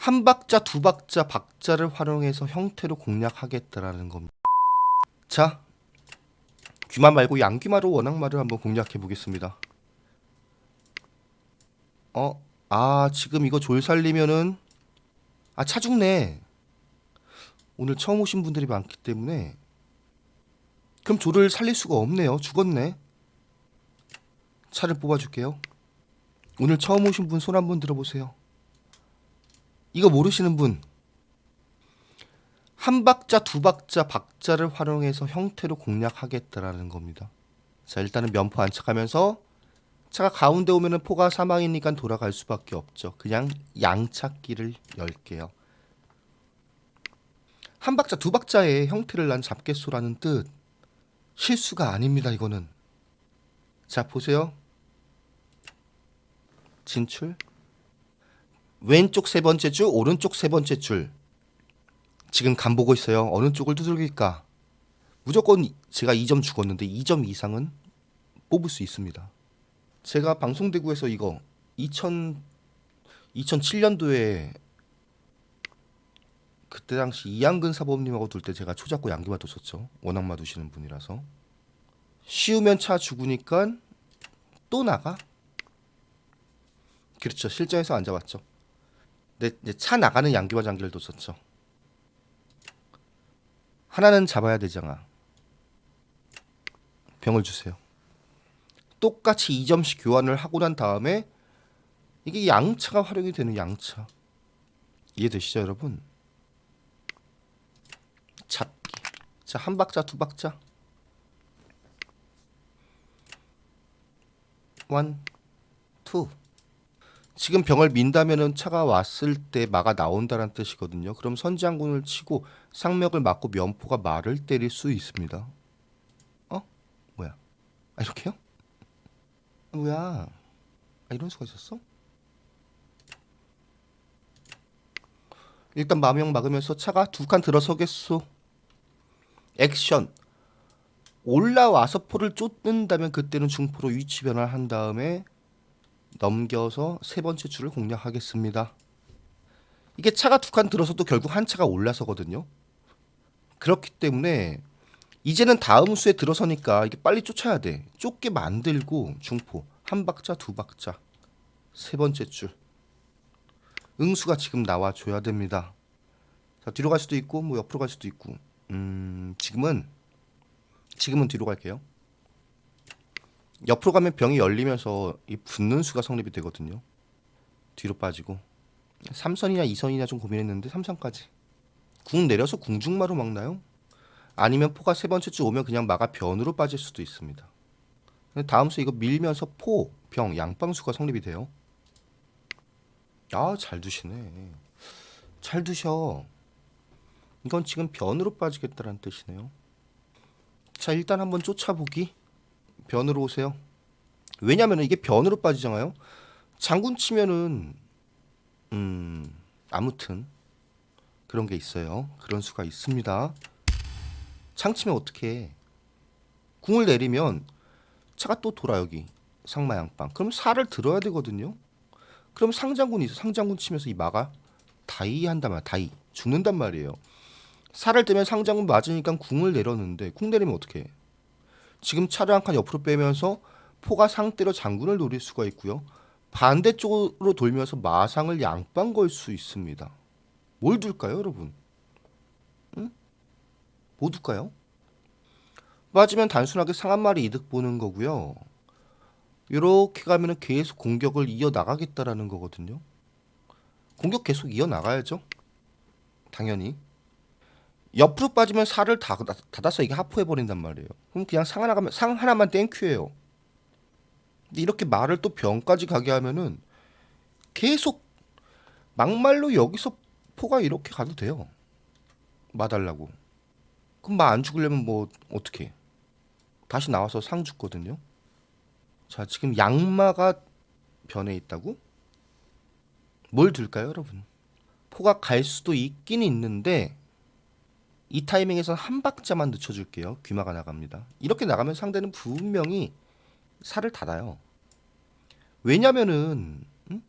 한 박자 두 박자 박자를 활용해서 형태로 공략하겠다라는 겁니다. 자, 귀마 말고 양귀마로 원악마를 한번 공략해 보겠습니다. 어, 아 지금 이거 졸 살리면은 아 차 죽네. 오늘 처음 오신 분들이 많기 때문에 그럼 조를 살릴 수가 없네요. 죽었네. 차를 뽑아줄게요. 오늘 처음 오신 분 손 한번 들어보세요. 이거 모르시는 분. 한 박자 두 박자 박자를 활용해서 형태로 공략하겠다라는 겁니다. 자 일단은 면포 안착하면서 차가 가운데 오면은 포가 사망이니까 돌아갈 수밖에 없죠. 그냥 양찾기를 열게요. 한 박자 두 박자의 형태를 난 잡겠소라는 뜻. 실수가 아닙니다. 이거는. 자 보세요. 진출. 왼쪽 세 번째 줄, 오른쪽 세 번째 줄. 지금 간 보고 있어요. 어느 쪽을 두들길까? 무조건 제가 2점 죽었는데 2점 이상은 뽑을 수 있습니다. 제가 방송대구에서 이거 2000 2007년도에 그때 당시 이양근 사범님하고 둘 때 제가 초잡고 양기마 뒀었죠. 워낙마 두시는 분이라서 쉬우면 차 죽으니까 또 나가. 그렇죠. 실전에서 안 잡았죠. 근데 이제 차 나가는 양기와 장기를 뒀었죠. 하나는 잡아야 되잖아. 병을 주세요. 똑같이 2점씩 교환을 하고 난 다음에 이게 양차가 활용이 되는 양차. 이해되시죠, 여러분? 잡기. 자, 한 박자, 두 박자. 원, 투. 지금 병을 민다면은 차가 왔을 때 마가 나온다는 뜻이거든요. 그럼 선장군을 치고 상맥을 맞고 면포가 말을 때릴 수 있습니다. 어? 뭐야? 아 이렇게요? 뭐야? 아 이런 수가 있었어? 일단 마명 막으면서 차가 두 칸 들어서겠소. 액션. 올라와서 포를 쫓는다면 그때는 중포로 위치 변화를 한 다음에 넘겨서 세 번째 줄을 공략하겠습니다. 이게 차가 두 칸 들어서도 결국 한 차가 올라서거든요. 그렇기 때문에 이제는 다음 수에 들어서니까 이게 빨리 쫓아야 돼. 쫓게 만들고 중포 한 박자 두 박자 세 번째 줄 응수가 지금 나와 줘야 됩니다. 자 뒤로 갈 수도 있고 뭐 옆으로 갈 수도 있고 음 지금은 지금은 뒤로 갈게요. 옆으로 가면 병이 열리면서 이 붙는 수가 성립이 되거든요. 뒤로 빠지고 3선이냐 2선이냐 좀 고민했는데 3선까지 궁 내려서 궁중마로 막나요? 아니면 포가 세 번째 주 오면 그냥 마가 변으로 빠질 수도 있습니다. 다음 수 이거 밀면서 포, 병, 양방수가 성립이 돼요. 아, 잘 두시네. 잘 두셔. 이건 지금 변으로 빠지겠다는 뜻이네요. 자, 일단 한번 쫓아보기. 변으로 오세요. 왜냐면은 이게 변으로 빠지잖아요. 장군 치면은 음 아무튼 그런 게 있어요. 그런 수가 있습니다. 창 치면 어떻게? 궁을 내리면 차가 또 돌아 여기 상마 양방. 그럼 살을 들어야 되거든요. 그럼 상장군이 있어. 상장군 치면서 이 마가 다이 한단 말 다이 죽는단 말이에요. 살을 뜨면 상장군 맞으니까 궁을 내렸는데 궁 내리면 어떻게? 해? 지금 차를 한 칸 옆으로 빼면서 포가 상대로 장군을 노릴 수가 있고요. 반대쪽으로 돌면서 마상을 양방 걸 수 있습니다. 뭘 둘까요, 여러분? 응? 뭐 둘까요? 맞으면 단순하게 상한 마리 이득 보는 거고요. 이렇게 가면은 계속 공격을 이어 나가겠다라는 거거든요. 공격 계속 이어 나가야죠. 당연히. 옆으로 빠지면 살을 다 닫아서 이게 하포해 버린단 말이에요. 그럼 그냥 상 하나 가면 상 하나만 땡큐예요. 근데 이렇게 말을 또 병까지 가게 하면은 계속 막말로 여기서 포가 이렇게 가도 돼요. 마달라고. 그럼 마 안 죽으려면 뭐 어떻게? 다시 나와서 상 죽거든요. 자 지금 양마가 변해 있다고? 뭘 들까요, 여러분? 포가 갈 수도 있긴 있는데 이 타이밍에서 한 박자만 늦춰줄게요. 귀마가 나갑니다. 이렇게 나가면 상대는 분명히 살을 닫아요. 왜냐면은 응?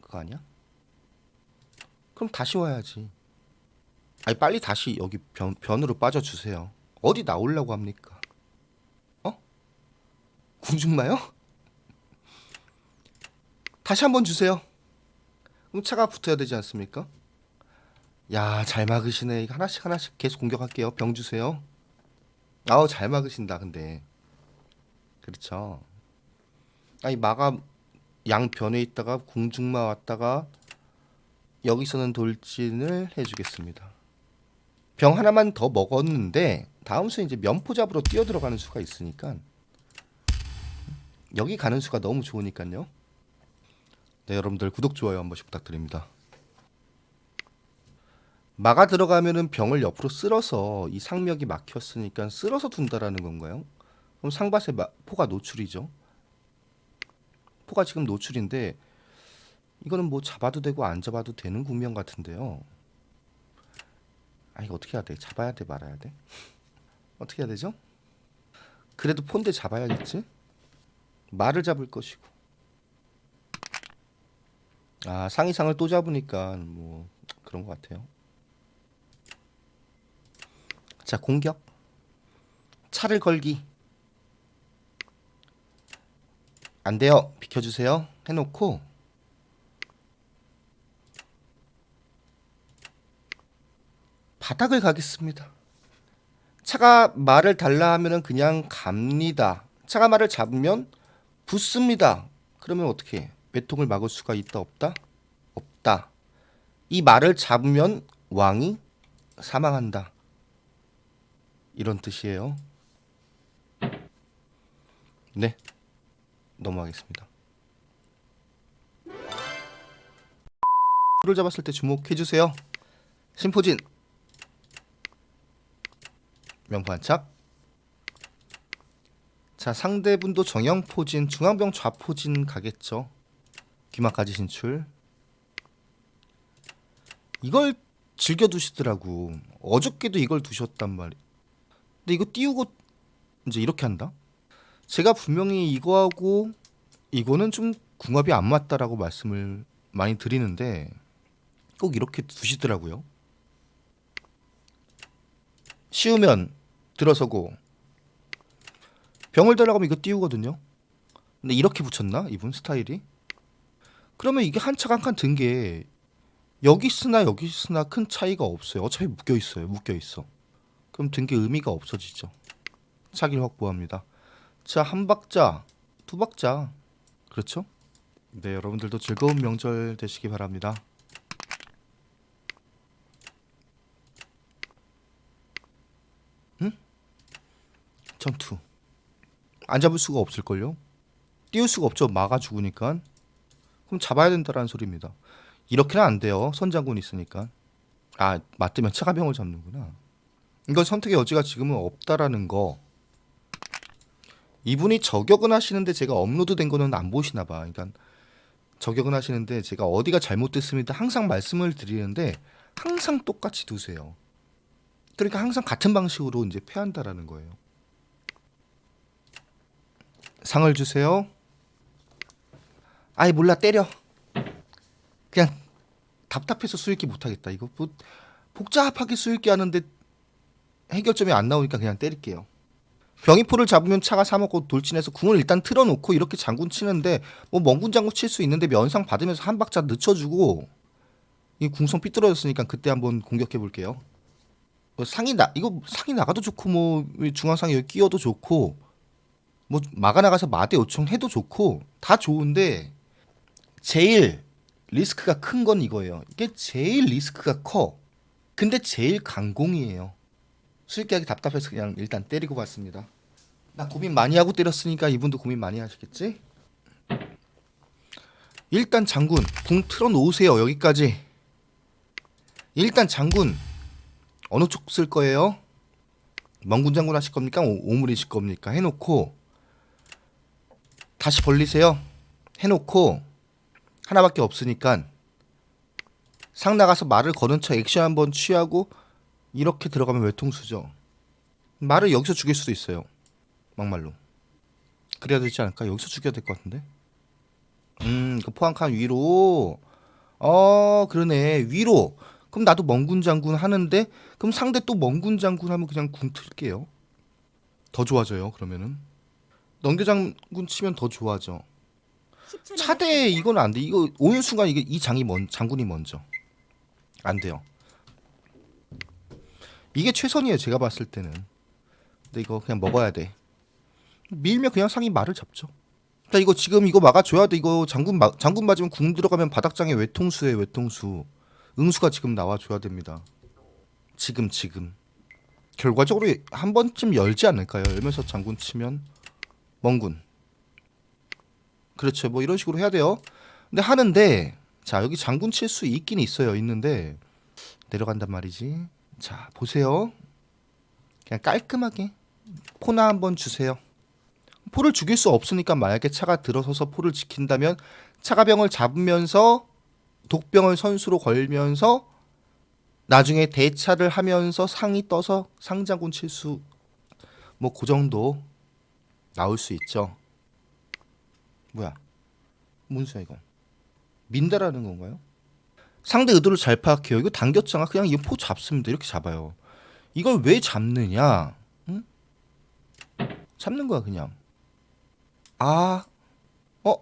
그거 아니야? 그럼 다시 와야지. 아니 빨리 다시 여기 변, 변으로 빠져주세요. 어디 나오려고 합니까? 어? 궁중마요? 다시 한번 주세요. 그럼 차가 붙어야 되지 않습니까? 야, 잘 막으시네. 하나씩 하나씩 계속 공격할게요. 병 주세요. 아우, 잘 막으신다. 근데 그렇죠. 아니 마가 양 변에 있다가 궁중마 왔다가 여기서는 돌진을 해주겠습니다. 병 하나만 더 먹었는데 다음 수 이제 면포 잡으러 뛰어 들어가는 수가 있으니까 여기 가는 수가 너무 좋으니까요. 네 여러분들 구독 좋아요 한 번씩 부탁드립니다. 마가 들어가면은 병을 옆으로 쓸어서 이 상벽이 막혔으니까 쓸어서 둔다라는 건가요? 그럼 상밭의 마- 포가 노출이죠. 포가 지금 노출인데 이거는 뭐 잡아도 되고 안 잡아도 되는 국면 같은데요. 아 이거 어떻게 해야 돼? 잡아야 돼 말아야 돼? 어떻게 해야 되죠? 그래도 폰대 잡아야겠지? 말을 잡을 것이고 아 상이상을 또 잡으니까 뭐 그런 것 같아요. 자 공격 차를 걸기 안 돼요 비켜주세요 해놓고 바닥을 가겠습니다. 차가 말을 달라 하면은 그냥 갑니다. 차가 말을 잡으면 붙습니다. 그러면 어떻게? 해? 외통을 막을 수가 있다 없다? 없다. 이 말을 잡으면 왕이 사망한다. 이런 뜻이에요. 네. 넘어가겠습니다. 를 잡았을 때 주목해 주세요. 심포진 명반착 자 상대분도 정형포진 중앙병 좌포진 가겠죠 귀마까지 진출 이걸 즐겨 두시더라고 어저께도 이걸 두셨단 말이야 근데 이거 띄우고 이제 이렇게 한다 제가 분명히 이거하고 이거는 좀 궁합이 안 맞다라고 말씀을 많이 드리는데 꼭 이렇게 두시더라고요 쉬우면 들어서고 병을 달라고 하면 이거 띄우거든요. 근데 이렇게 붙였나 이분 스타일이? 그러면 이게 한칸한칸 든 게 여기 쓰나 여기 쓰나 큰 차이가 없어요. 어차피 묶여 있어요. 묶여 있어. 그럼 든 게 의미가 없어지죠. 차기를 확보합니다. 자, 한 박자, 두 박자. 그렇죠? 네, 여러분들도 즐거운 명절 되시기 바랍니다. 전투 안 잡을 수가 없을걸요? 띄울 수가 없죠 마가 죽으니까 그럼 잡아야 된다라는 소리입니다 이렇게는 안 돼요 선장군 있으니까 아 맞으면 차가병을 잡는구나 이건 선택의 여지가 지금은 없다라는 거 이분이 저격은 하시는데 제가 업로드된 거는 안 보시나 봐 그러니까 저격은 하시는데 제가 어디가 잘못됐습니다 항상 말씀을 드리는데 항상 똑같이 두세요 그러니까 항상 같은 방식으로 이제 패한다라는 거예요 상을 주세요. 아이 몰라 때려. 그냥 답답해서 수익기 못하겠다. 이거 뭐 복잡하게 수익기 하는데 해결점이 안 나오니까 그냥 때릴게요. 병이포를 잡으면 차가 사먹고 돌진해서 궁을 일단 틀어놓고 이렇게 장군 치는데 뭐 멍군 장군 칠 수 있는데 면상 받으면서 한 박자 늦춰주고 이 궁성 삐뚤어졌으니까 그때 한번 공격해 볼게요. 뭐 상이 나 이거 상이 나가도 좋고 뭐 중앙상에 여기 끼어도 좋고 뭐 마가 나가서 마대 요청해도 좋고 다 좋은데 제일 리스크가 큰 건 이거예요. 이게 제일 리스크가 커. 근데 제일 강공이에요. 수익계약이 답답해서 그냥 일단 때리고 봤습니다. 나 고민 많이 하고 때렸으니까 이분도 고민 많이 하시겠지? 일단 장군 궁 틀어 놓으세요. 여기까지. 일단 장군 어느 쪽 쓸 거예요? 멍군 장군 하실 겁니까? 오- 오물이실 겁니까? 해놓고 다시 벌리세요. 해놓고 하나밖에 없으니까 상 나가서 말을 거는 척 액션 한번 취하고 이렇게 들어가면 외통수죠. 말을 여기서 죽일 수도 있어요. 막말로. 그래야 되지 않을까? 여기서 죽여야 될 것 같은데. 음, 그 포항 칸 위로 어 그러네 위로. 그럼 나도 멍군 장군 하는데 그럼 상대 또 멍군 장군 하면 그냥 궁 틀게요. 더 좋아져요 그러면은. 넘겨 장군 치면 더 좋아져. 10초 차대 이건 안 돼. 이거 오는 순간 이게 이 장이 먼 장군이 먼저 안 돼요. 이게 최선이에요. 제가 봤을 때는. 근데 이거 그냥 먹어야 돼. 밀면 그냥 상이 말을 잡죠. 자 이거 지금 이거 막아줘야 돼. 이거 장군 막 장군 맞으면 궁 들어가면 바닥장에 외통수에 외통수. 응수가 지금 나와줘야 됩니다. 지금 지금. 결과적으로 한 번쯤 열지 않을까요? 열면서 장군 치면 멍군. 그렇죠. 뭐 이런 식으로 해야 돼요. 근데 하는데 자 여기 장군 칠 수 있긴 있어요. 있는데 내려간단 말이지. 자 보세요. 그냥 깔끔하게 포나 한번 주세요. 포를 죽일 수 없으니까 만약에 차가 들어서서 포를 지킨다면 차가병을 잡으면서 독병을 선수로 걸면서 나중에 대차를 하면서 상이 떠서 상장군 칠수 뭐 그 정도 나올 수 있죠. 뭐야? 뭔수야 이거? 민다라는 건가요? 상대 의도를 잘 파악해요. 이거 당겼잖아. 그냥 이 포 잡습니다. 이렇게 잡아요. 이걸 왜 잡느냐? 응? 잡는 거야 그냥. 아, 어,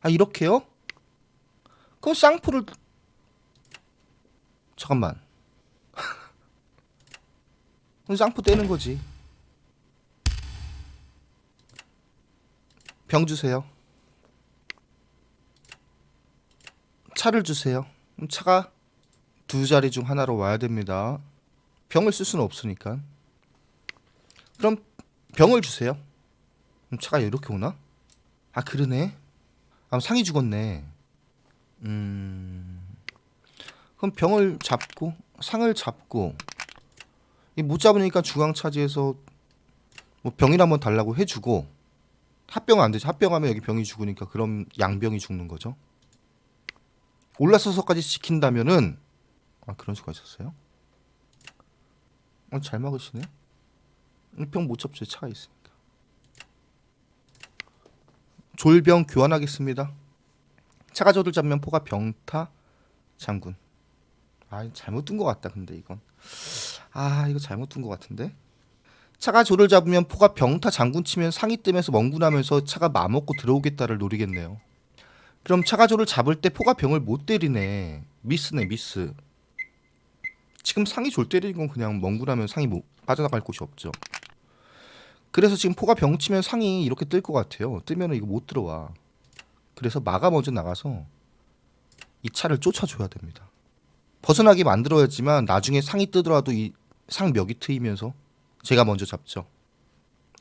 아 이렇게요? 그럼 쌍포를 잠깐만. 그럼 쌍포 떼는 거지. 병 주세요. 차를 주세요. 그럼 차가 두 자리 중 하나로 와야 됩니다. 병을 쓸 수는 없으니까. 그럼 병을 주세요. 그럼 차가 이렇게 오나? 아 그러네. 아 상이 죽었네. 음. 그럼 병을 잡고 상을 잡고 이 못 잡으니까 중앙 차지해서 뭐 병이나 한번 달라고 해주고 합병 안 되죠. 합병하면 여기 병이 죽으니까 그럼 양병이 죽는 거죠. 올라서서까지 지킨다면은 아 그런 수가 있었어요? 어, 잘 막으시네. 병못 잡죠. 차가 있으니까. 졸병 교환하겠습니다. 차가 저를 잡으면 포가 병타 장군. 아 잘못 둔 것 같다. 근데 이건 아 이거 잘못 둔 것 같은데. 차가 조를 잡으면 포가 병타 장군 치면 상이 뜨면서 멍군하면서 차가 마먹고 들어오겠다를 노리겠네요. 그럼 차가 조를 잡을 때 포가 병을 못 때리네. 미스네 미스. 지금 상이 졸 때리는 건 그냥 멍군하면 상이 못 빠져나갈 곳이 없죠. 그래서 지금 포가 병 치면 상이 이렇게 뜰 것 같아요. 뜨면 이거 못 들어와. 그래서 마가 먼저 나가서 이 차를 쫓아줘야 됩니다. 벗어나게 만들어야지만 나중에 상이 뜨더라도 이 상벽이 트이면서 제가 먼저 잡죠.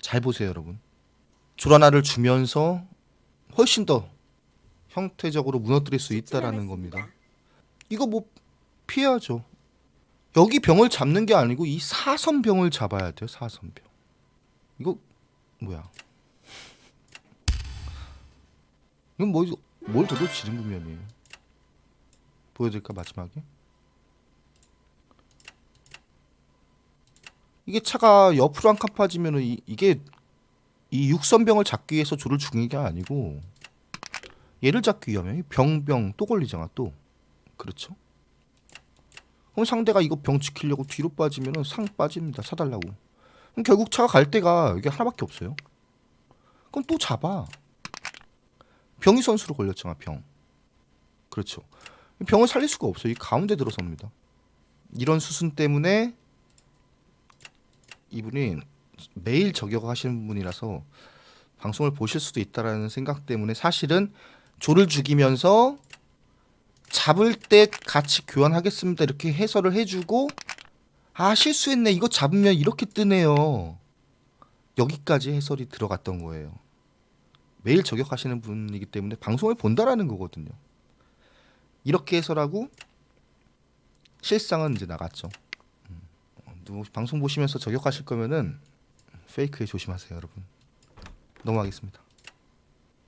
잘 보세요, 여러분. 줄 하나를 주면서 훨씬 더 형태적으로 무너뜨릴 수 있다라는 겁니다. 이거 뭐 피해야죠. 여기 병을 잡는 게 아니고 이 사선 병을 잡아야 돼요. 사선 병. 이거 뭐야? 이건 뭐 뭘 더도 지른 국면이에요. 보여드릴까 마지막에? 이게 차가 옆으로 한 칸 빠지면은 이, 이게 이 육선병을 잡기 위해서 조를 죽인 게 아니고 얘를 잡기 위하면 병병 또 걸리잖아 또. 그렇죠? 그럼 상대가 이거 병 지키려고 뒤로 빠지면은 상 빠집니다 사달라고. 그럼 결국 차가 갈 데가 이게 하나밖에 없어요. 그럼 또 잡아. 병이 선수로 걸렸잖아 병. 그렇죠. 병을 살릴 수가 없어요. 이 가운데 들어섭니다. 이런 수순 때문에 이분이 매일 저격하시는 분이라서 방송을 보실 수도 있다라는 생각 때문에 사실은 조를 죽이면서 잡을 때 같이 교환하겠습니다. 이렇게 해설을 해주고 아 실수했네. 이거 잡으면 이렇게 뜨네요. 여기까지 해설이 들어갔던 거예요. 매일 저격하시는 분이기 때문에 방송을 본다라는 거거든요. 이렇게 해설하고 실상은 이제 나갔죠. 음, 누구 방송 보시면서 저격하실 거면은 페이크에 조심하세요 여러분. 넘어가겠습니다